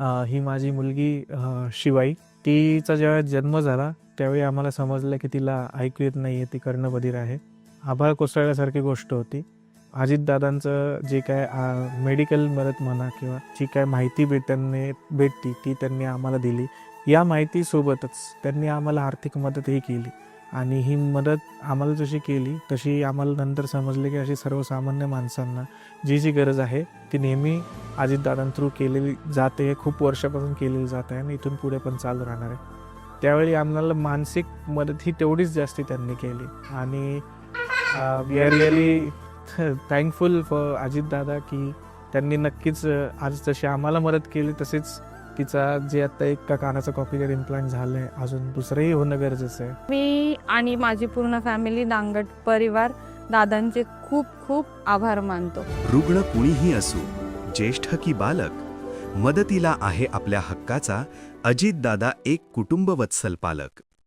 ही माझी मुलगी शिवाई. तिचा जेव्हा जन्म झाला त्यावेळी आम्हाला समजलं की तिला ऐकू येत नाही आहे ती कर्णबधीर आहे. आभाळ कोसळल्यासारखी गोष्ट होती. अजितदादांचं जे काय मेडिकल मदत म्हणा किंवा जी काय माहिती भेट त्यांनी भेटती ती त्यांनी आम्हाला दिली. या माहितीसोबतच त्यांनी आम्हाला आर्थिक मदतही केली. आणि ही मदत आम्हाला जशी केली तशी आम्हाला नंतर समजले की अशी सर्वसामान्य माणसांना जी जी गरज आहे ती नेहमी अजितदादां केलेली जाते खूप वर्षापासून केलेली जात आहे आणि इथून पुढे पण चालू राहणार आहे. त्यावेळी आम्हाला मानसिक मदत ही तेवढीच जास्ती त्यांनी केली. आणि we are really thankful for Ajitdada की त्यांनी नक्कीच आज जशी आम्हाला मदत केली तसेच तिचा जे आता एक का कानाचा कॉपीकर इम्प्लांट झालं आहे अजून दुसरंही होणं गरजेचं आहे. मी आणि माझी पूर्ण फॅमिली दांगट परिवार दादांचे खूप खूप आभार मानतो. रुग्ण कुणीही असो ज्येष्ठ की बालक मदतीला आहे आपल्या हक्काचा अजितदादा एक कुटुंबवत्सल पालक.